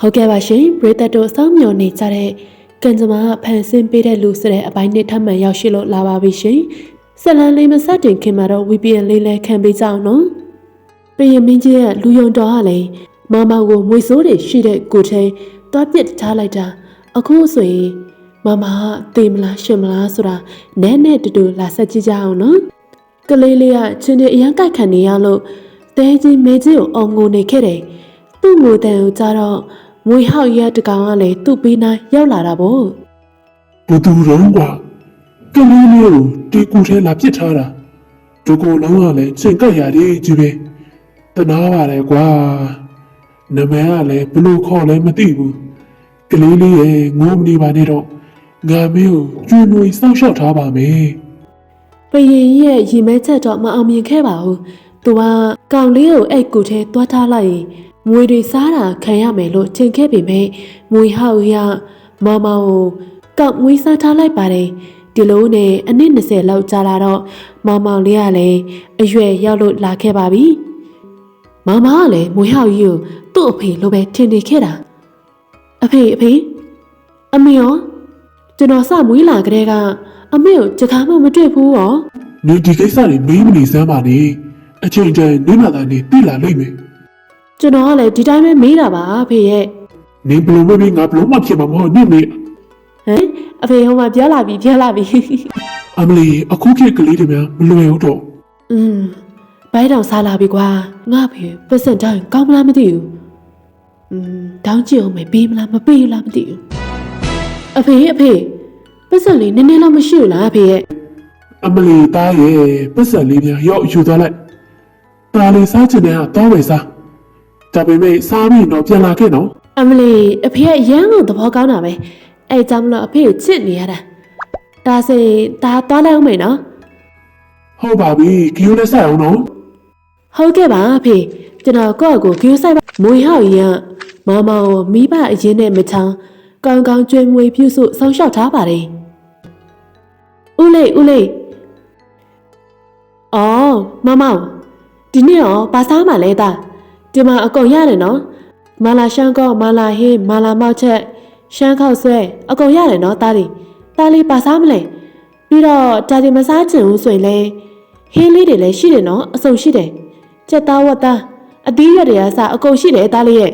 ဟုတ်ကဲ့ပါရှင်ပရိသတ်တို့စောင့်မျှော်နေကြတဲ့ကံကြမ္မာဖန်ဆင်းပေးတဲ့လူဆိုတဲ့အပိုင်းနဲ့ထပ်မံရောက်ရှိလို့လာပါပြီရှင်ဆက်လန်းလေးမစတင်ခင်မှာတော့ VPN လေးလဲခံပေးကြအောင်နော်ပရင်မင်းကြီးရဲ့လူယုံတော်ကလည်းမမကိုမွေစိုးတွေရှိတဲ့ကိုထိန်တွားပစ်ထားလိုက်တာအခုဆိုရင်မမကတေးမလားရှင်မလားဆိုတာနဲနဲ့တူတူလာဆက်ကြည့်ကြအောင်နော်ကလေးလေးကချင်းတွေအရန်ကြိုက်ခံနေရလို့တဲကြီးမဲကြီးကိုအောင်ငိုနေခဲ့တယ်သူ့ငိုတန်ကိုကြတော့ ငွေဟောက်ရက်တကောင်ကလည်းသူ့ပေးနိုင်ရောက်လာတာပေါ့ဘသူတော့ကွာကလေးလေးကိုတီကူထဲလာပစ်ထားတာဒုကိုလုံးကလည်းချိန်ကပ်ရတယ်ကြီးပဲတနာပါတယ်ကွာနမည်ကလည်းဘလို့ခေါ်လဲမသိဘူးကလေးလေးရဲ့ငိုးမနေပါနဲ့တော့ငါမင်းကိုကျွနွေစောင့်ရှောက်ထားပါမယ်ဘယင်ကြီးရဲ့ရီမဲချက်တော့မအောင်မြင်ခဲ့ပါဘူးသူကကောင်လေးကိုအိတ်ကူထဲတွားထားလိုက်ရင် ငွေတွေစားတာခံရမယ်လို့ထင်ခဲ့ပေမဲ့ငွေဟောက်ရမမကိုကောက်ငွေစားထားလိုက်ပါတယ်ဒီလိုနဲ့အနည်း20လောက်ကြာလာတော့မောင်မောင်လေးကလည်းအရွယ်ရောက်လို့လာခဲ့ပါပြီမမကလည်းငွေဟောက်ကြီးကိုသူ့အဖေလိုပဲထင်နေခဲ့တာအဖေအဖေအမေရောကျွန်တော်စမွေးလာကလေးကအမေကိုကြကားမှမတွေ့ဘူးရောနေဒီကိစ္စတွေမေးမနေစမ်းပါနဲ့အချိန်တန်နေမှသာနေသိလာလိမ့်မယ် ကျွန်တော်ကလည်းဒီတိုင်းပဲမေးတာပါအဖေရဲ့ နေဘလို့မပြီးငါဘလို့မှဖြစ်မှာမဟုတ်နေမေ ဟမ်အဖေဟိုမှာပြောလာပြီပြောလာပြီ အမလီအခုခေတ်ကလေးတွေများမလွယ်ဘူးတော့ อืมဘိုင်းတောင်စားလာပြီကွာငါဖေပတ်စံတိုင်းကောင်းမလားမသိဘူးอืมတောင်းကြည့်အောင်မယ်ပေးမလားမပေးဘူးလားမသိဘူးအဖေအဖေပတ်စံလေးနည်းနည်းလောက်မရှိဘူးလားအဖေရဲ့ အမလီသားရဲ့ပတ်စံလေးများရောက်ယူသွားလိုက်တာလီစားချင်တဲ့ဟာတော့ဝယ်စား ဒါပေမဲ့စားပြီးတော့ပြန်လာခဲ့နော်အမလီအဖေရဲ့ရမ်းကိုသဘောကောင်းတာပဲအဲကြောင့်မလို့အဖေကိုချစ်နေရတာဒါဆိုရင်ဒါသွားလိုက်အောင်မယ်နော်ဟုတ်ပါပြီကီယိုနဲ့ဆက်အောင်နော်ဟုတ်ကဲ့ပါအဖေကျွန်တော်ကိုယ့်အကိုဂယူဆိုင်ပါမွေဟောက်ရင်ကမမကိုမိဘအရင်နဲ့မချောင်းကောင်းကောင်းကျွေးမွေပြုစုဆောင်းလျှောက်ထားပါတယ်ဦးလေးဦးလေးအော်မမောင်ဒီနေ့ရောဘာစားမှလဲတာ ဒီမှာအကုန်ရတယ်နော်မာလာရှမ်းကောမာလာဟင်းမာလာမောက်ချက်ရှမ်းခောက်ဆွဲအကုန်ရတယ်နော်တားလီတားလီဘာစားမလဲပြီးတော့ဒါဒီမစားချင်ဘူးဆိုရင်လေဟင်းလေးတွေလည်းရှိတယ်နော်အစုံရှိတယ်ကြက်သားဝတ်သားအသီးရွက်တွေကစအကုန်ရှိတယ်သားလေးရဲ့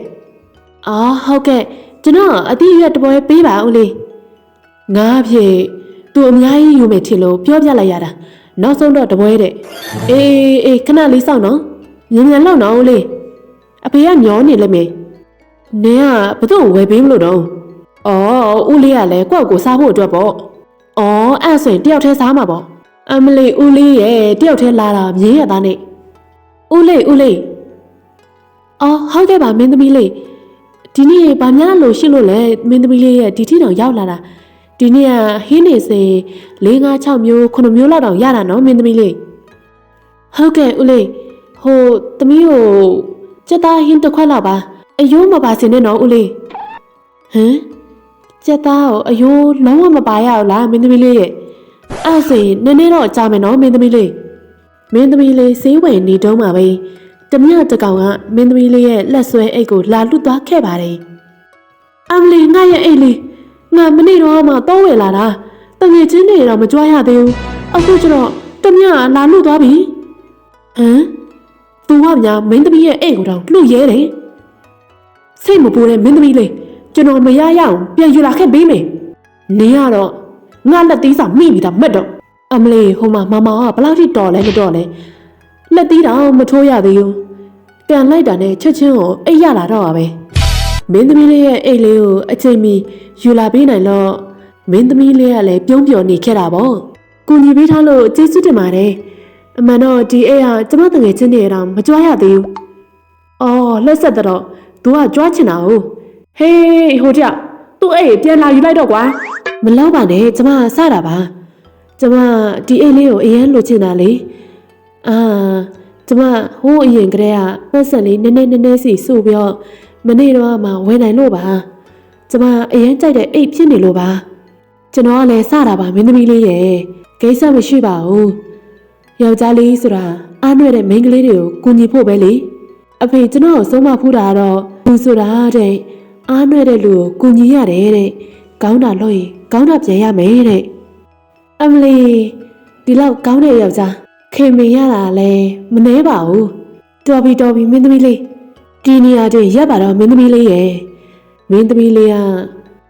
အော်ဟုတ်ကဲ့ကျွန်တော်အသီးရွက်တစ်ပွဲပေးပါဦးလေးငါအဖြစ်သူအများကြီးယူမယ်ထင်လို့ပြောပြလိုက်ရတာနောက်ဆုံးတော့တစ်ပွဲတဲ့အေးအေးခဏလေးစောင့်နော်ညင်ညင်လောက်နော်ဦးလေး အဖေကမျောနေလက်မေနင်ကဘသူ့ကိုဝယ်ပေးမလို့တော့အော်ဦးလေးကလည်းကိုယ့်ကိုစားဖို့အတွက်ပေါ့အော်အဲ့ဆိုရင်တယောက်တည်းစားမှာပေါ့အမလီဦးလေးရဲ့တယောက်တည်းလာတာမြင်ရတာနဲ့ဦးလေးဦးလေးအော်ဟုတ်ကဲ့ပါမင်းသမီးလေးဒီနေ့ဗာများလို့ရှိလို့လဲမင်းသမီးလေးရဲ့ဒီထိတောင်ရောက်လာတာဒီနေ့ကဟင်းနေစေ၄၅6မျိုး9မျိုးလောက်တောင်ရတာနော်မင်းသမီးလေးဟုတ်ကဲ့ဦးလေးဟိုသမီးကို စက်သားဟင်းတစ်ခွက်လောက်ပါအယိုးမပါစင်နဲ့နော်ဦးလေးဟမ်စက်သားကိုအယိုးလုံးဝမပါရဘူးလားမင်းသမီးလေးရဲ့အဲ့ဒါဆိုရင်နည်းနည်းတော့ကြာမယ်နော်မင်းသမီးလေးမင်းသမီးလေးဈေးဝယ်နေတုံးမှာပဲတမရတကောင်ကမင်းသမီးလေးရဲ့လက်ဆွဲအိတ်ကိုလာလွတ်သွားခဲ့ပါတယ်အမလီငါရဲ့အိတ်လေးငါမနေ့တော့မှတော့ဝယ်လာတာတငယ်ချင်းတွေတော့မကြွားရသေးဘူးအခုကျတော့တမရကလာလွတ်သွားပြီဟမ် သူကညာမင်းသမီးရဲ့အိတ်ကိုတော့လှုပ်ရဲတယ်စိတ်မပူတဲ့မင်းသမီးလေးကျွန်တော်မရရအောင်ပြန်ယူလာခဲ့ပေးမယ်နေရတော့ငါလက်သေးစာမိပြီသားမက်တော့အမလေးဟိုမှာမမကဘလောက်ထိတော်လဲမတော်လဲလက်သီးတောင်မထိုးရသေးဘူးကန်လိုက်တာနဲ့ချက်ချင်းကိုအိတ်ရလာတော့ပါပဲမင်းသမီးလေးရဲ့အိတ်လေးကိုအချိန်မီယူလာပေးနိုင်တော့မင်းသမီးလေးကလည်းပြုံးပြော်နေခဲ့တာပေါ့ကူညီပေးထားလို့ကျေးဇူးတင်ပါတယ် အမှန်တော့ဒီအိတ်ကကျမတငယ်ချင်းတွေတောင်မကြွားရသေးဘူးအော်လက်ဆက်တော့သူကကြွားချင်တာဟုတ်ဟေးဟိုကြောက်သူ့အိတ်ပြန်လာယူလိုက်တော့ကွာမလောက်ပါနဲ့ကျမစတာပါကျမဒီအိတ်လေးကိုအရင်လိုချင်တာလေအာကျမဟိုးအရင်ကတည်းကပတ်စံလေးနည်းနည်းနည်းနည်းစီစုပြီးတော့မနေ့တော့မှဝယ်နိုင်လို့ပါကျမအရင်ကြိုက်တဲ့အိတ်ဖြစ်နေလို့ပါကျွန်တော်ကလည်းစတာပါမင်းသမီးလေးရဲ့ကိစ္စမရှိပါဘူး ယောက်ျားလေးဆိုတာအားနွဲ့တဲ့မိန်းကလေးတွေကိုကူညီဖို့ပဲလေအဖေကျွန်တော်ကိုဆုံးမဖူးတာကတော့ဘူးဆိုတာတဲ့အားနွဲ့တဲ့လူကိုကူညီရတယ်တဲ့ကောင်းတာလို့ရင်ကောင်းတာပြန်ရမယ်တဲ့အမလီဒီလောက်ကောင်းတဲ့ယောက်ျားခင်မင်ရတာလဲမနှဲပါဘူးတော်ပြီတော်ပြီမင်းသမီးလေးဒီနေရာချင်းရပ်ပါတော့မင်းသမီးလေးရဲ့မင်းသမီးလေးက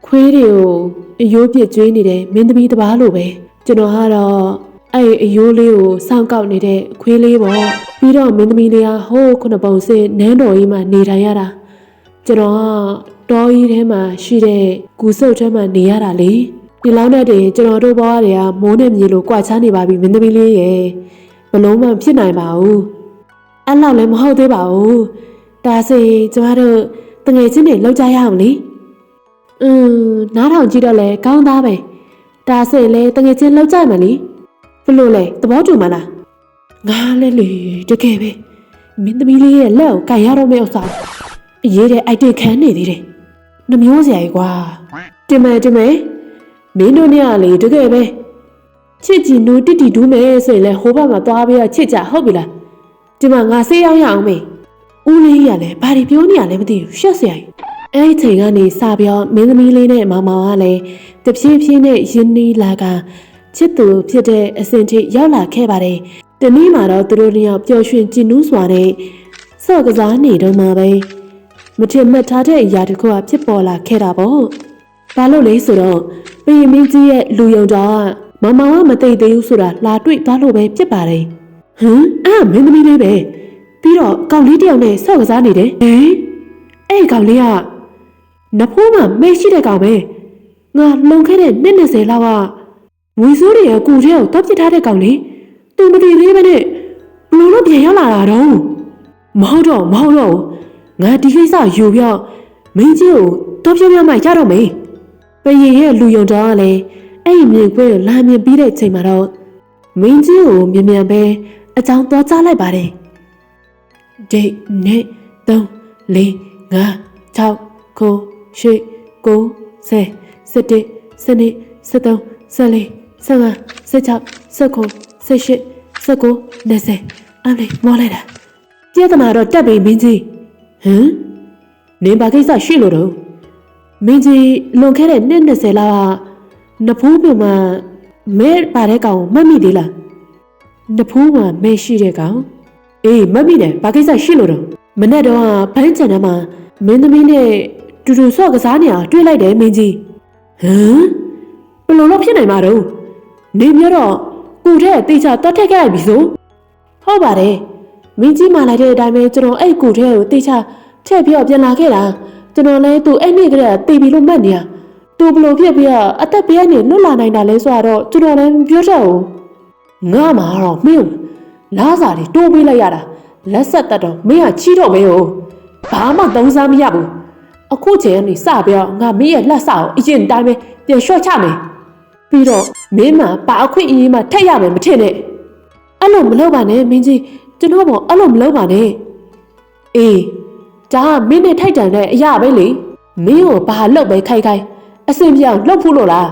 ခွေးတွေကိုအယိုးပြစ်ကျွေးနေတဲ့မင်းသမီးတစ်ပါးလိုပဲကျွန်တော်ကတော့ အဲ့အယိုးလေးကိုစောင့်ကောက်နေတဲ့ခွေးလေးပေါ့ပြီးတော့မင်းသမီးလေးကဟိုးခုနှစ်ပုံစင်နန်းတော်ကြီးမှာနေထိုင်ရတာကျွန်တော်ကတောကြီးထဲမှာရှိတဲ့ဂူဆုပ်ထဲမှာနေရတာလေဒီလောက်နဲ့တည်းကျွန်တော်တို့ဘဝတွေကမိုးနဲ့မြေလိုကြွာချနေပါပြီမင်းသမီးလေးရဲ့ဘလုံးမှဖြစ်နိုင်ပါဘူးအဲ့လောက်လည်းမဟုတ်သေးပါဘူးဒါဆိုရင်ကျမတို့တငယ်ချင်းတွေလောက်ကြရအောင်လေอืมနားထောင်ကြည့်တော့လေကောင်းသားပဲဒါဆိုရင်လေတငယ်ချင်းလောက်ကြမယ်လေ ဘလို့လဲသဘောတူမလားငါလည်းလေတကယ်ပဲမင်းသမီးလေးရဲ့လက်ကိုကန်ရတော့မယ့်ဥစ္စာ အရေးတဲ့အိုက်တင်ခံနေသေးတယ်။နှမျိုးစရာကြီးကွာ။တင်မယ်တင်မယ်။မင်းတို့เนี่ยလေတကယ်ပဲချစ်ကြည်နူတိတိဒူးမယ်ဆိုရင်လေဟိုဘက်မှာသွားပြီးတော့ချစ်ကြဟုတ်ပြီလား။ဒီမှာငါဆေးရောက်ရအောင်မေ။ဦးလေးကြီးကလည်းဘာတွေပြောနေရလဲမသိဘူးရှက်စရာကြီး။အဲ့ဒီချိန်ကနေစပြီးတော့မင်းသမီးလေးနဲ့မောင်မောင်ကလည်းတဖြည်းဖြည်းနဲ့ရင်းနှီးလာက ချစ်သူဖြစ်တဲ့အစဉ်ထိရောက်လာခဲ့ပါတယ်။တနေ့မှာတော့သူတို့နှစ်ယောက်ပျော်ရွှင်ကြည်နူးစွာနဲ့ဆော့ကစားနေတော့မှပဲမထင်မှတ်ထားတဲ့အရာတစ်ခုကဖြစ်ပေါ်လာခဲ့တာပေါ့။ဘာလို့လဲဆိုတော့ပင်မင်းကြီးရဲ့လူယုံတော်ကမမောင်ကမသိသေးဘူးဆိုတာလာတွေ့သွားလို့ပဲဖြစ်ပါတယ်။ဟမ်အဲ့မင်းသမီးလေးပဲ။ပြီးတော့ကောင်လေးတစ်ယောက်နဲ့ဆော့ကစားနေတယ်။ဟမ်အဲ့ကောင်လေးကနဖိုးမှမဲရှိတဲ့ကောင်ပဲ။ငါလုံခဲ့တဲ့နှစ်20လောက်က ဝီဆိုးတွေရဲ့ကူထဲကိုတပ်ပစ်ထားတဲ့ကောင်လေး။ तू မသိသေးပဲနဲ့ဘလို့လို့ပြန်ရောက်လာတာတော့မဟုတ်တော့မဟုတ်တော့ဘူးငါဒီကိစ္စယူပြမင်းကြီးကိုတော့ပြောပြမှရတော့မေးပရင်ရဲ့လူယုံတော်ကလည်းအဲ့ဒီမြင်ကွင်းကိုလာမြင်ပြီးတဲ့ချိန်မှာတော့မင်းကြီးကိုမြင်မြန်ပဲအကြောင်းသွားကြားလိုက်ပါတယ်ဒိတ်နဲ့3 4 5 6 9 10 9 10 11 12 13 14 15 16 19 18 19 20အမလေးမောလိုက်တာပြဿနာတော့တက်ပြီမင်းကြီးဟမ်နင်ဘာကိစ္စရှိလို့တော့မင်းကြီးလွန်ခဲ့တဲ့နှစ်20လောက်ကနဖူးပြမမဲပါတဲ့ကောင်ကိုမှတ်မိသေးလားနဖူးမှာမဲရှိတဲ့ကောင်အေးမှတ်မိတယ်ဘာကိစ္စရှိလို့တော့မနေ့တော့ဖမ်းချန်ထဲမှာမင်းသမီးနဲ့တူတူဆော့ကစားနေအောင်တွေ့လိုက်တယ်မင်းကြီးဟမ်ဘယ်လိုလုပ်ဖြစ်နိုင်မှာတော့ နေမြတော့ကိုတဲ့တေချာတတ်ထက်ခဲ့လိုက်ပြီဆိုဟုတ်ပါတယ်မင်းကြီးမှလိုက်တဲ့အတိုင်းပဲကျွန်တော်အဲ့ကိုတဲ့ကိုတေချာထည့်ပြီးတော့ပြန်လာခဲ့တာကျွန်တော်လည်းသူအဲ့နေ့ကတည်းကတေးပြီးလို့မှတ်နေရသူဘလို့ဖြစ်ပြီးတော့အသက်ဘေးကနေလွတ်လာနိုင်တာလဲဆိုတော့ကျွန်တော်လည်းမပြောတတ်ဘူးငါမှတော့မင်းလားစာတွေတိုးပေးလိုက်ရတာလက်ဆက်တက်တော့မင်းကချီးတော့မဲဟုတ်ဘာမှသုံးစားမရဘူးအခုချိန်ကနေစပြီးတော့ငါမင်းရဲ့လက်စာကိုအရင်တိုင်းပဲပြန်လျှော့ချမယ် ပြီးတော့မင်းမှပါအခွင့်အရေးမှထက်ရမယ်မထင်နဲ့အဲ့လိုမလုပ်ပါနဲ့မင်းကြီးကျွန်တော်ပေါ့အဲ့လိုမလုပ်ပါနဲ့အေးဒါကမင်းနဲ့ထိုက်တန်တဲ့အရာပဲလေမင်းကိုဘာလုပ်ပဲခိုက်ခိုက်အစင်ပြောင်လှုပ်ဖို့လို့လား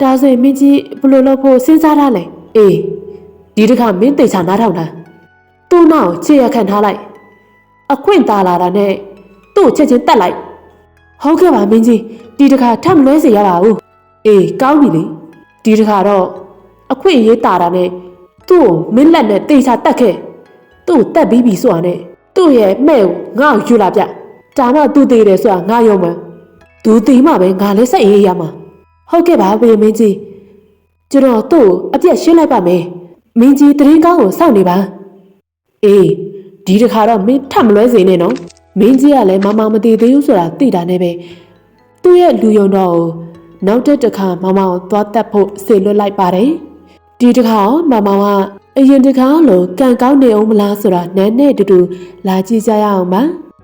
ဒါဆိုရင်မင်းကြီးဘယ်လိုလုပ်ဖို့စဉ်းစားထားလဲအေးဒီတစ်ခါမင်းတေချာနားထောင်တာသူ့နောက်ချေရခံထားလိုက် အခွင့်တာလာတာနဲ့သူ့ချက်ချင်းတက်လိုက်ဟုတ်ကဲ့ပါမင်းကြီးဒီတစ်ခါထပ်မလွဲစေရပါဘူး အေးကောင်းပြီလေဒီတစ်ခါတော့အခွင့်အရေးတာတာနဲ့သူ့ကိုမင်းလက်နဲ့တေချာတက်ခဲ့သူ့ကိုတက်ပြီးပြီဆိုတာနဲ့သူ့ရဲ့မဲ့ကိုငါ့ကိုယူလာပြဒါမှသူသေးတယ်ဆိုတာငါယုံမှန်းသူသေးမှပဲငါလည်းစိတ်အေးရမှာဟုတ်ကဲ့ပါဝေမင်းကြီးကျွန်တော်သူ့ကိုအပြက်ရှင်းလိုက်ပါမယ်မင်းကြီးတရင်ကောင်းကိုစောင့်နေပါအေးဒီတစ်ခါတော့မင်းထပ်မလွဲစေနဲ့နော်မင်းကြီးကလည်းမမမတည်သေးဘူးဆိုတာသိတာနဲ့ပဲသူ့ရဲ့လူယုံတော့ကို နောက်တစ်တစ်ခါမမကိုသွားတက်ဖို့စေလွတ်လိုက်ပါတယ်ဒီတစ်ခါမမကအရင်တစ်ခါလိုကံကောင်းနေအောင်မလားဆိုတာနန်းနဲ့တူတူလာကြည့်ကြရအောင်ပါ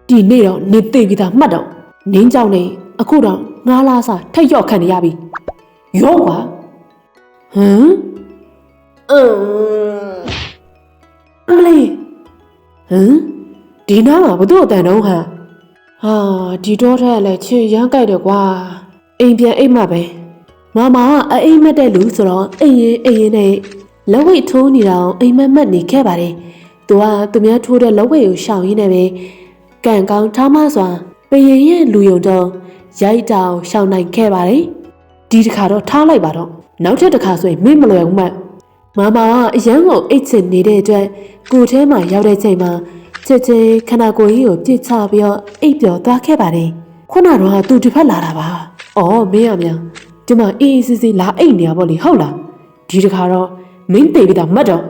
ဒီနေ့တော့နေသိပြီးသားမှတ်တော့နင်းကြောင့်နေအခုတော့ငါးလားစာထိတ်ရော့ခံနေရပြီရော့ကွာဟမ်အင်းအမလေးဟမ်ဒီနားမှာဘသူ့အတန်တော့ဟာဟာဒီတော့ထက်လည်းချစ်ရမ်းကြိုက်တယ်ကွာ အိမ်ပြန်အိမ်မှာပဲမမကအိမ်မက်တဲ့လူဆိုတော့အိမ်ရင်အိမ်ရင်နဲ့လက်ဝိတ်ထိုးနေတာကိုအိမ်မက်မက်နေခဲ့ပါတယ်သူကသူများထိုးတဲ့လက်ဝိတ်ကိုရှောင်ရင်းနဲ့ပဲကံကောင်းထားမစွာဘယင်ရဲ့လူယုံတော့ရိုက်တောင်ရှောင်နိုင်ခဲ့ပါတယ်ဒီတစ်ခါတော့ထားလိုက်ပါတော့နောက်ထပ်တစ်ခါဆိုရင်မင်းမလွယ်ဘူးမမမကအရန်ကိုအိတ်ချင်နေတဲ့အတွက်ကိုယ်ထဲမှာရောက်တဲ့ချိန်မှာချက်ချင်းခန္ဓာကိုယ်ကြီးကိုပြစ်ချပြီးတော့အိပ်ပျော်သွားခဲ့ပါတယ်ခုနကတော့သူတစ်ဖက်လာတာပါ အော်မင်းရမြန်ဒီမှာအေးအေးဆေးဆေးလာအိတ်နေရပါလေဟုတ်လားဒီတစ်ခါတော့မင်းတေပြီးတော့မှတ်တော့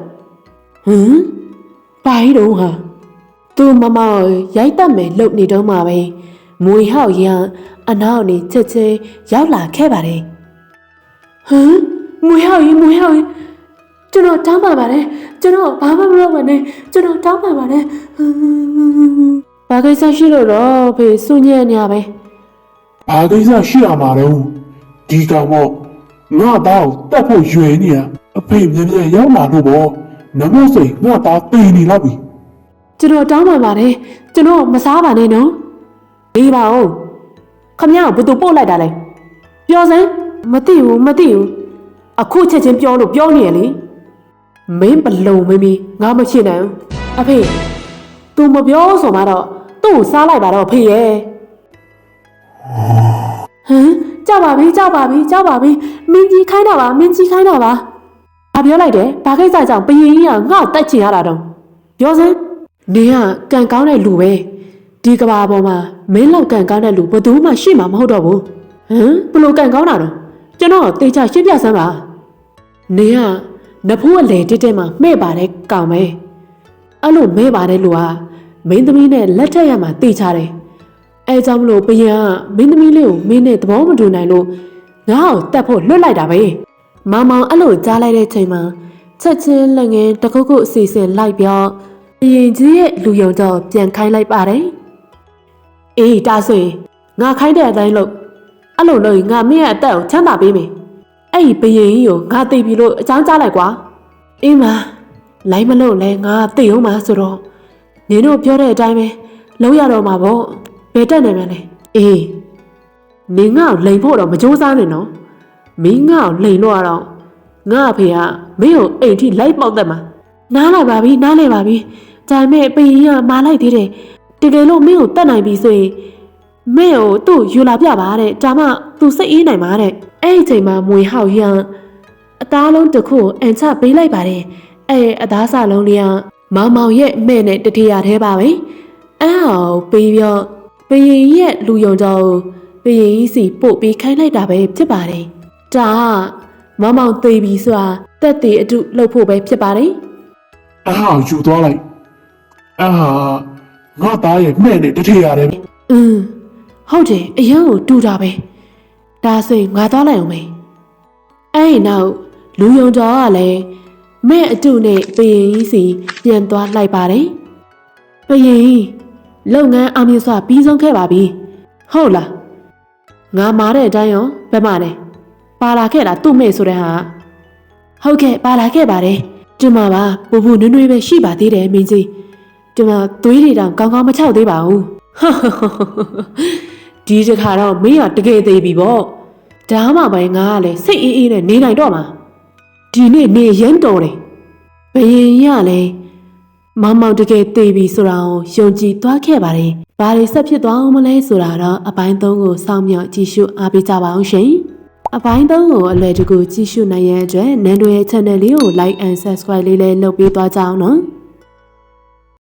ဟမ်ဘာကြီးတော့ဟာသူမမောင်ရိုက်တက်မယ်လုပ်နေတော့မှပဲမွေဟောက်ရန်အနောက်နေချက်ချင်းရောက်လာခဲ့ပါတယ်ဟမ်မွေဟောက်ရင်မွေဟောက်ရင်ကျွန်တော်တောင်းပါပါတယ်ကျွန်တော်ဘာမှမလုပ်ပါနဲ့ကျွန်တော်တောင်းပါပါတယ်ဟမ်ဘာကိစ္စရှိလို့တော့ဖေစွညံ့နေရပဲ ဘာကိစ္စရှိရမှာတော့ဒီကောင်တော့ငါသားကိုတတ်ဖို့ရွယ်နေရအဖေမြန်မြန်ရောက်လာလို့ပေါ့နမို့စိတ်ငါသားတည်နေတော့ပြီကျွန်တော်တောင်းပါပါတယ်ကျွန်တော်မစားပါနဲ့နော်အေးပါဦးခမရဘယ်သူပို့လိုက်တာလဲပြောစမ်းမသိဘူးမသိဘူးအခုချက်ချင်းပြောလို့ပြောနေရလေမင်းဘလုံမင်းမီငါမချင်နိုင်ဘူးအဖေ तू မပြောဆိုမှတော့သူ့ကိုစားလိုက်ပါတော့ဖေရဲ့ ဟမ်ကြောက်ပါပြီကြောက်ပါပြီကြောက်ပါပြီမင်းကြီးခိုင်းတာပါမင်းကြီးခိုင်းတာပါဘာပြောလိုက်တယ်ဘာကိစ္စကြောင့်ဘယင်ကြီးကငါ့ကိုတက်ချင်ရတာတော့ပြောစမ်းနင်ကကံကောင်းတဲ့လူပဲဒီကဘာပေါ်မှာမင်းလောက်ကံကောင်းတဲ့လူဘယ်သူမှရှိမှာမဟုတ်တော့ဘူးဟမ်ဘလို့ကံကောင်းတာတော့ကျွန်တော်တေချာရှင်းပြစမ်းပါနင်ကနဖိုးအလေတက်တက်မှာမှဲ့ပါတဲ့ကောင်ပဲအဲ့လိုမဲပါတဲ့လူကမင်းသမီးနဲ့လက်ထက်ရမှာတေချာတယ် အဲကြောင့်မလို့ဘယံကမင်းသမီးလေးကိုမင်းနဲ့သဘောမတူနိုင်လို့ငါ့ကိုတတ်ဖို့လွတ်လိုက်တာပဲမောင်မောင်အဲ့လိုကြားလိုက်တဲ့ချိန်မှာချက်ချင်းလက်ငင်းတစ်ခုခုအစီအစဉ်လိုက်ပြောဘရင်ကြီးရဲ့လူယုံတော့ပြန်ခိုင်းလိုက်ပါတယ်။အေးဒါဆိုရင်ငါခိုင်းတဲ့အတိုင်းလုပ်အဲ့လိုလုပ်ရင်ငါမင်းရဲ့အသက်ကိုချမ်းသာပေးမယ်။အဲ့ဒီဘရင်ကြီးကိုငါသိပြီလို့အကြောင်းကြားလိုက်ကွာ။အေးမလိုက်မလို့လဲငါသိအောင်ပါဆိုတော့နင်တို့ပြောတဲ့အတိုင်းပဲလုပ်ရတော့မှာပေါ့။ ဘယ်တက်နေမလဲ။အေးနင်ငါ့ကိုလိန်ဖို့တော့မကြိုးစားနဲ့နော်။မင်းငါ့ကိုလိန်လို့ရတော့ငါအဖေကမင်းကိုအိမ်ထိလိုက်ပေါက်သက်မှာ။နားလာပါပြီနားလဲပါပြီဒါပေမဲ့ပင်ကြီးကမာလိုက်သေးတယ်တကယ်လို့မင်းကိုတတ်နိုင်ပြီဆိုရင်မင်းကိုသူ့ယူလာပြပါတဲ့ဒါမှသူစိတ်အေးနိုင်ပါတဲ့အဲ့ဒီချိန်မှာမွေဟောက်ရန်အသားလုံးတစ်ခုကိုအန်ချပေးလိုက်ပါတယ်အဲ့အသားစလုံးလေးကမောင်မောင်ရဲ့မဲ့နဲ့တထေရသေးပါပဲအဲ့ဟောပေးပြီးတော့ ပင်ကြီးရဲ့လူယုံတော်ကိုပင်ကြီးစီပို့ပြီးခိုင်းလိုက်တာပဲဖြစ်ပါတယ်ဒါကမောင်မောင်သိပြီဆိုတာတက်တည်အတုလှုပ်ဖို့ပဲဖြစ်ပါတယ်အဟာယူသွားလိုက်အဟာငါသားရဲ့မဲ့နဲ့တထည့်ရတယ်อืมဟုတ်တယ်အရန်ကိုတူတာပဲဒါဆိုရင်ငါသွားလိုက်အောင်မေအဲ့ဒီနောက်လူယုံတော်ကလည်းမဲ့အတုနဲ့ပရင်ကြီးစီပြန်သွားလိုက်ပါတယ်ပရင်ကြီး လုပ်ငန်းအောင်မြင်စွာပြီးဆုံးခဲ့ပါပြီဟုတ်လားငါမားတဲ့အတိုင်းရောဘယ်မှာလဲပါလာခဲ့တာသူ့မေဆိုတဲ့ဟာဟုတ်ကဲ့ပါလာခဲ့ပါတယ်ဒီမှာပါပူပူနွေ့နွေ့ပဲရှိပါသေးတယ်မင်းကြီးဒီမှာသွေးတွေတောင်ကောင်းကောင်းမချောက်သေးပါဘူးဒီတစ်ခါတော့မင်းကတကယ်သေးပြီပေါ့ဒါမှပဲငါကလည်းစိတ်အေးအေးနဲ့နေနိုင်တော့မှာဒီနေ့နေရမ်းတော်တယ်ဘယင်ရလည်း မောင်မောင်တကယ်သေးပြီဆိုတာကိုယုံကြည်သွားခဲ့ပါတယ်ဘာတွေဆက်ဖြစ်သွားအောင်မလဲဆိုတာတော့အပိုင်းသုံးကိုစောင့်မျှော်ကြည့်ရှုအားပေးကြပါအောင်ရှင်အပိုင်းသုံးကိုအလွယ်တကူကြည့်ရှုနိုင်ရတဲ့အတွက်နန်းတို့ရဲ့ channel လေးကို like and subscribe လေးလည်းလုပ်ပေးသွားကြအောင်နော်